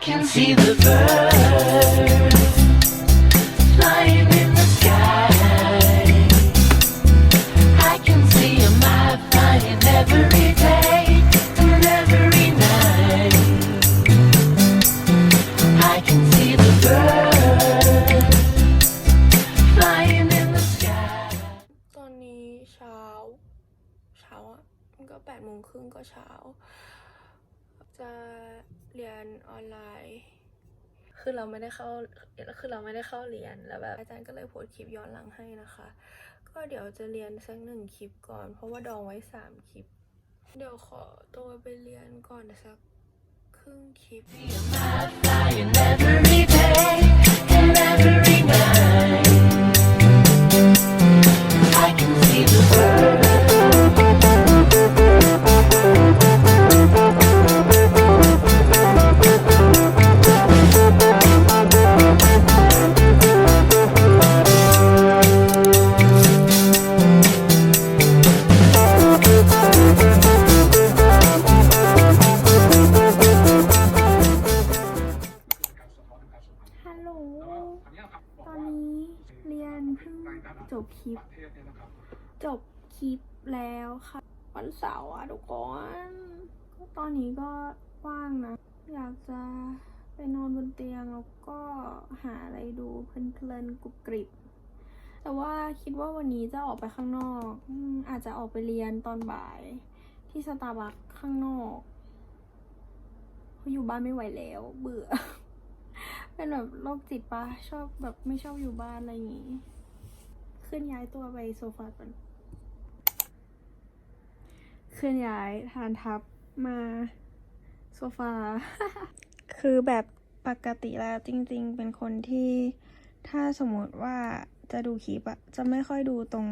can see the birds flying in the sky. I can see 'em out flying every day and every night. I can see the birds flying in the sky. ตอนนี้เช้า เช้าอะมันก็แปดโมงครึ่งก็เช้า จะเรียนออนไลน์ คือเราไม่ได้เข้า คือเราไม่ได้เข้าเรียน แล้วแบบอาจารย์ก็เลยโพสคลิปย้อนหลังให้นะคะ ก็เดี๋ยวจะเรียนสักหนึ่งคลิปก่อน เพราะว่าดองไว้สามคลิป เดี๋ยวขอตัวไปเรียนก่อนสักครึ่งคลิป จบคลิป จบคลิปแล้วค่ะ วันเสาร์อะทุกคนก็ตอนนี้ก็ว่างนะ อยากจะไปนอนบนเตียงแล้วก็หาอะไรดูเพลินๆกรุบกริบ แต่ว่าคิดว่าวันนี้จะออกไปข้างนอกอาจจะออกไปเรียนตอนบ่าย ที่สตาร์บัคข้างนอกเราอยู่บ้านไม่ไหวแล้ว เบื่อ เป็นแบบโรคจิตปะชอบแบบไม่ชอบอยู่บ้านอะไรอย่างงี้ เคลื่อนย้ายตัวไปโซฟาก่อนเคลื่อนย้ายฐานทับมาโซฟา คือแบบปกติแล้วจริงๆ เป็นคนที่ถ้าสมมติว่าจะดูคลิปอะจะไม่ค่อยดูตรง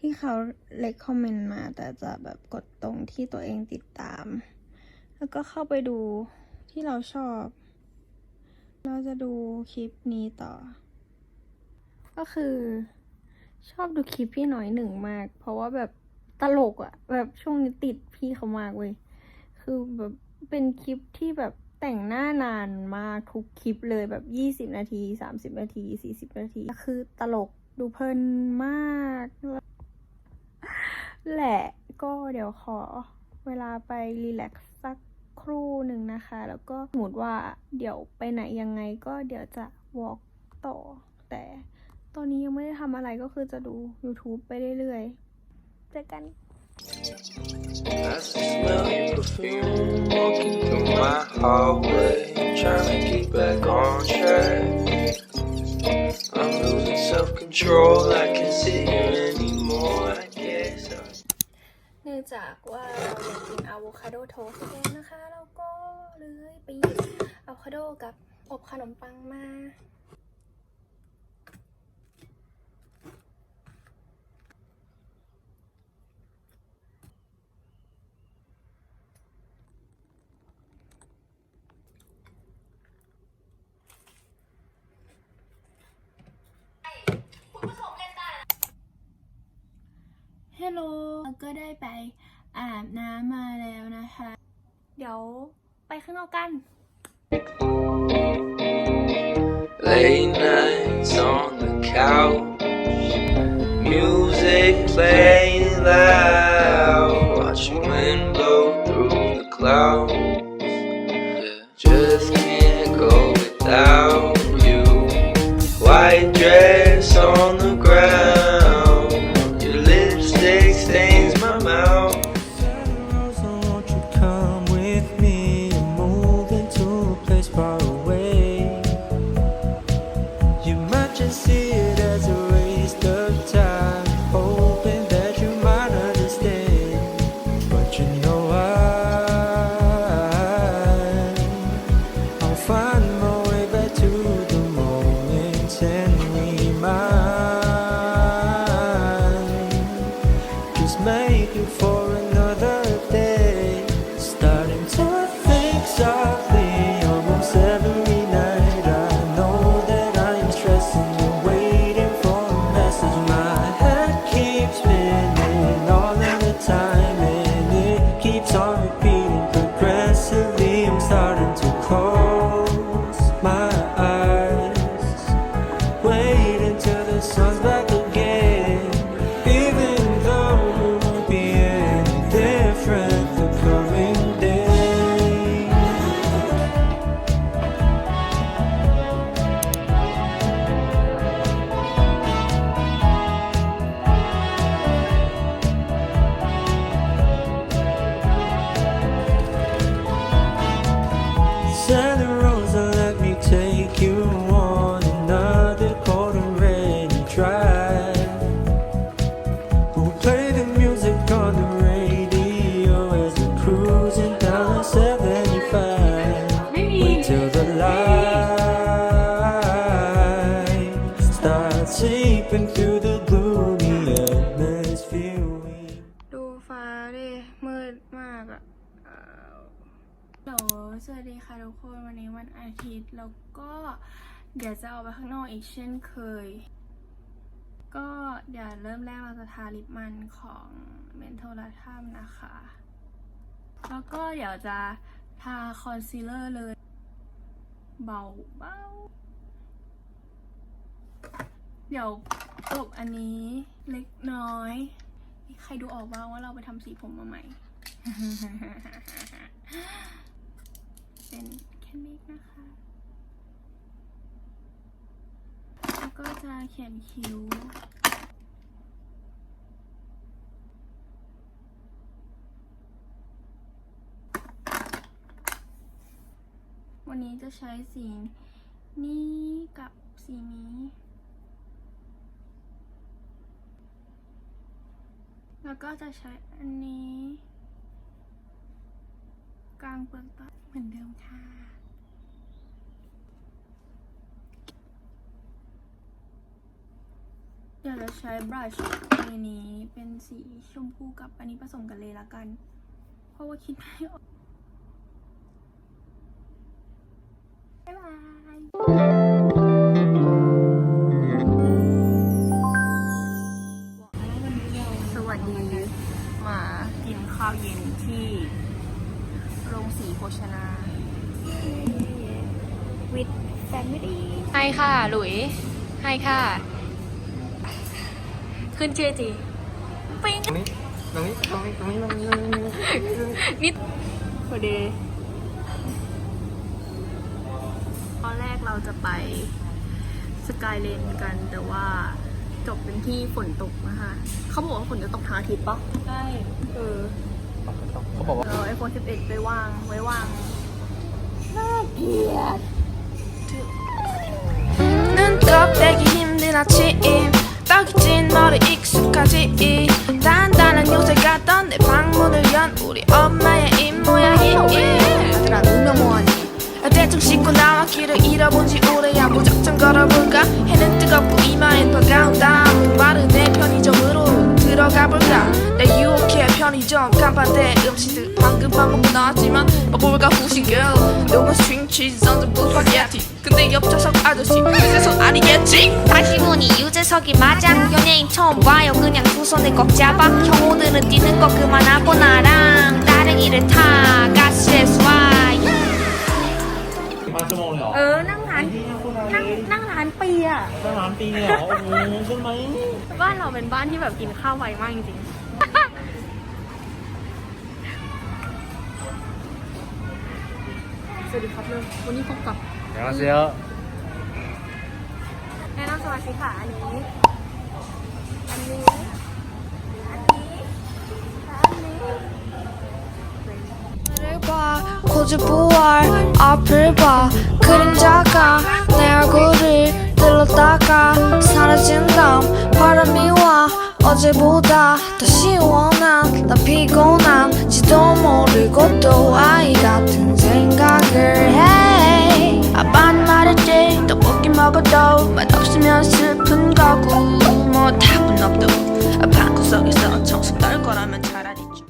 ที่เขาเล็กคอมเมนต์มา แต่จะแบบกดตรงที่ตัวเองติดตาม แล้วก็เข้าไปดูที่เราชอบ เราจะดูคลิปนี้ต่อ ก็คือ ชอบดูคลิปพี่หน่อยหนึ่งมาก เพราะว่าแบบตลกอะแบบช่วงนี้ติดพี่เขามากเว้ยคือแบบเป็นคลิปที่แบบแต่งหน้านานมากทุกคลิปเลยแบบยี่สิบนาทีสามสิบนาทีสี่สิบนาที คือตลกดูเพลินมากแหละก็เดี๋ยวขอเวลาไปรีแลกซ์สักครู่หนึ่งนะคะ แล้วก็สมมติว่าเดี๋ยวไปไหนยังไงก็เดี๋ยวจะวอล์กต่อแต่ ตอนนี้ยังไม่ได้ทำอะไรก็คือจะดู YouTube ไปเรื่อยๆ เจอกัน I smell your perfume walking through my hallway, trying to get back on track. I'm losing self control, I can't sit here anymore. I guess I เนื่องจากว่าเราอยากกินอะโวคาโดโทสต์กันนะคะแล้วก็เลยไปหยิบอะโวคาโดกับอบขนมปังมา ฮัลโหล ก็ได้ไปอาบน้ำมาแล้วนะคะ เดี๋ยวไปข้างนอกกัน Late nights on the couch, music playing loud, watch the wind blow through the clouds. Yeah, just starts seeping through the gloomy atmosphere. We ดูฟ้าดิมืดมากอะอ้าวโหลสวัสดีค่ะทุกคน วันนี้วันอาทิตย์ แล้วก็เดี๋ยวจะออกไปข้างนอกอีกเช่นเคย ก็เดี๋ยวเริ่มแรกเราจะทาลิปมันของเมนโทลาทัมนะคะ แล้วก็เดี๋ยวจะทาคอนซีลเลอร์เลย เบาเบา เดี๋ยวกบอันนี้เล็กน้อย ใครดูออกบ้างว่าเราไปทำสีผมมาใหม่ เป็นแค่เมกนะคะ แล้วก็จะเขียนคิ้ววันนี้จะใช้สีนี้กับสีนี้ แล้วก็จะใช้อันนี้ กลางเปลือกตาเหมือนเดิมค่ะ เดี๋ยวจะใช้บรัชอันนี้เป็นสีชมพูกับอันนี้ผสมกันเลยละกัน เพราะว่าคิดไม่ออก บ๊ายบาย ชนาวิดแฟมิลี่ให้ค่ะ หลุย ให้ค่ะ ขึ้นเจจีปิ๊งตรงนี้ตรงนี้ตรงนี้ตรงนี้ตรงนี้ตรงนี้นิดพอดีตอนแรกเราจะไปสกายเลนกันแต่ว่าจบเป็นที่ฝนตกนะคะ เขาบอกว่าฝนจะตกทางอาทิตย์ปะใช่ เออ เขาบอกว่า เราไอโฟน11 ไปวาง ไว้วาง 눈뜨대기 힘든 아침 떡이 찐 머리 익숙하지 단단한 요새 같던 내 방문을 연 우리 엄마의 입모양이 아들아 누명 뭐하니 대충 씻고 나와 길을 잃어본 지 오래야 무작정 걸어볼까 해는 뜨겁고 이마엔 버가운 땀 빠른 내 편의점으로 들어가 볼까 내 유혹해 편의점 간판대 음식들 방금 밥 먹고 나왔지만 먹어볼까 후식 girl 녹은 스트링 치즈 얹은 스파게티 근데 옆좌석 아저씨 그래서 아니겠지? 다시 보니 유재석이 맞아 연예인 처음 봐요. 그냥 두 손을 꼭 잡아. 형 오늘은 뛰는 거 그만하고 나랑 다른 일을 타 가스 S Y มา อะ ตั้งร้านปีเลยเหรอ โอ้โหใช่ไหม บ้านเราเป็นบ้านที่แบบกินข้าวไวมากจริงๆ สวัสดีครับเลยวันนี้พบกับ เดี๋ยวเสีย แนะนำสมาชิกค่ะ อันนี้ อันนี้ อันนี้และอันนี้ 를 봐, 코즈 부활 앞을 봐 그림자가 내 얼굴을 들렀다가 사라진 다음 바람이 와 어제보다 더 시원한 난 피곤한 지도 모르고 또 아이 같은 생각을 해. 아빠는 말했지 떡볶이 먹어도 맛없으면 슬픈 거고. 뭐 답은 없도 방구석에서 청소 떨 거라면 차라리 좀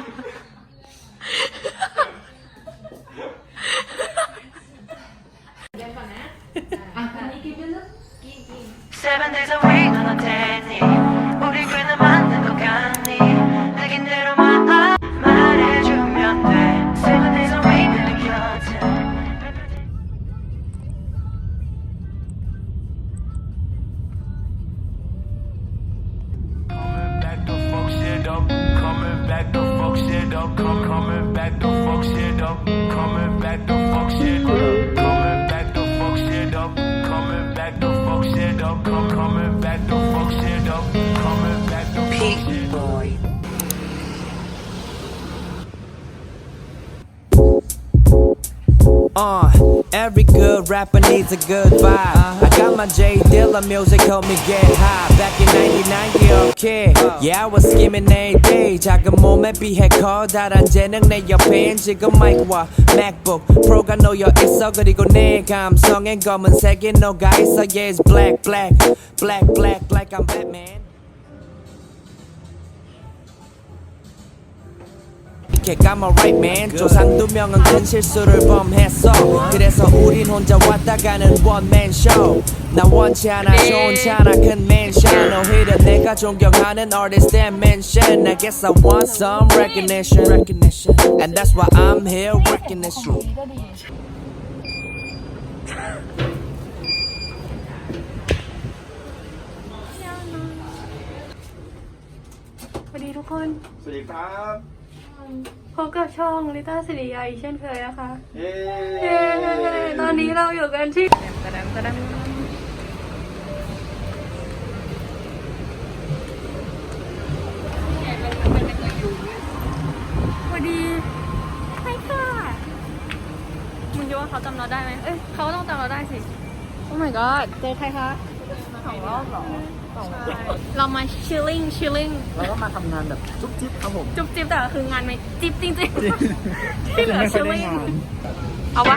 Seven days a week 너는 되니 우리 꽤나 만든 것 같니 느낀 대로만 아, 말해주면 돼 Seven days a week 내 곁에 Coming back to fuck shit up. Coming back to fuck shit up. Coming back to fuck shit up. Coming back to Coming back to fuck shit up. Coming back to fuck shit boy. Uh every good rapper needs a good vibe. I got my J Dilla music, help me get high. Back in 99, yeah, okay. Yeah, I was skimming every day. 작은 몸에 비해 커다란 재능 내 옆엔 지금 마이크와 MacBook Pro가 놓여 있어 그리고 내 감성엔 검은색이 녹아 있어. Yeah, it's black, black, black, black, like I'm Batman. I'm alright man 조상 두 명은 큰 실수를 범했어 그래서 우린 혼자 왔다 가는 원맨 쇼. 나 원치 않아 좋지 않아 큰 맨션 오히려 내가 존경하는 artist and mention I guess I want some recognition recognition And that's why I'm here recognition 음. สวัสดีทุกคน สวัสดีครับ พบกับช่องลิต้าสิริยาอีกเช่นเคยนะคะ เย้เย้ตอนนี้เราอยู่กันที่ตะดังตะดังสวัสดีใช่ค่ะ มึงคิดว่าเขาจำเราได้ไหมเอ้ย เขาต้องจำเราได้สิ โอ้ my god เจอใครคะสองรอบหรอ เรามา chilling chilling เราก็มาทำงานแบบจุ๊บจิ๊บครับผม จุ๊บจิ๊บแต่คืองานไม่จิ๊บจริงๆที่เหลือไม่ค่อย chilling ได้งานเอาวะ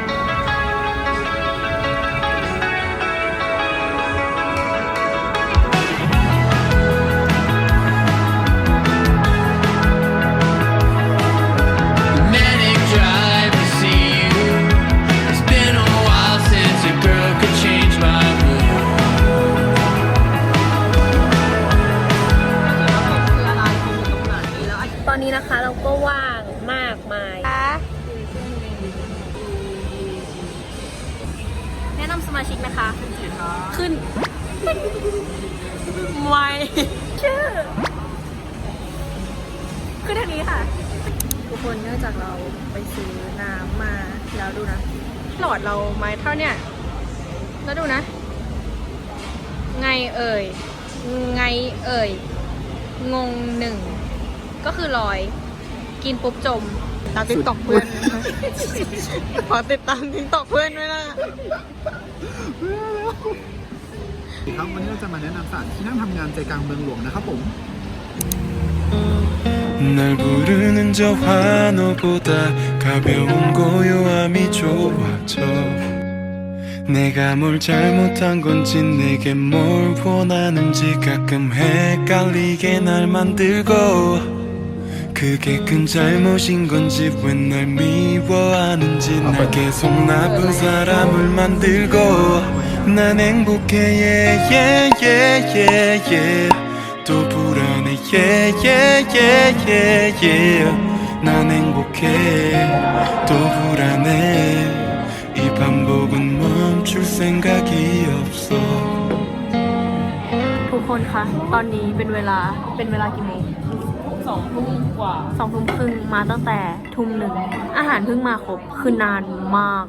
นนี้นะคะ เราก็ว่างมากมายแนะนำสมาชิกนะคะขึ้นไม่ชื่อขึ้นทางนี้ค่ะ ทุกคนเนื่องจากเราไปซื้อน้ำมาแล้วดูนะ หลอดเราไม้เท่าเนี่ยแล้วดูนะ ไงเอ่ย ไงเอ่ย งงหนึ่ง ก็คือลอย กินปุ๊บจมตามติ๊กตอกเพื่อนนะคะ ขอติดตามติ๊กตอกเพื่อนด้วยนะ ครับวันนี้เราจะมาแนะนำสถานที่นั่งทำงานใจกลางเมืองหลวงนะครับผม 날 부르는 저 환호보다 가벼운 고요함이 좋아져 내가 뭘 잘못한 건지 내게 뭘 원하는지 가끔 헷갈리게 날 만들고 그게 큰 잘못인 건지 왜 날 미워하는지 날 계속 나쁜 사람을 만들고 난 행복해 yeah yeah yeah yeah yeah 또 불안해 yeah yeah yeah yeah yeah 난 행복해 또 불안해 이 반복은 멈출 생각이 없어 ทุกคนคะ ตอนนี้เป็นเวลา เป็นเวลากี่โมง สองทุ่มกว่า สองทุ่มครึ่งมาตั้งแต่ทุ่มหนึ่ง อาหารเพิ่งมาครบ คือนานมาก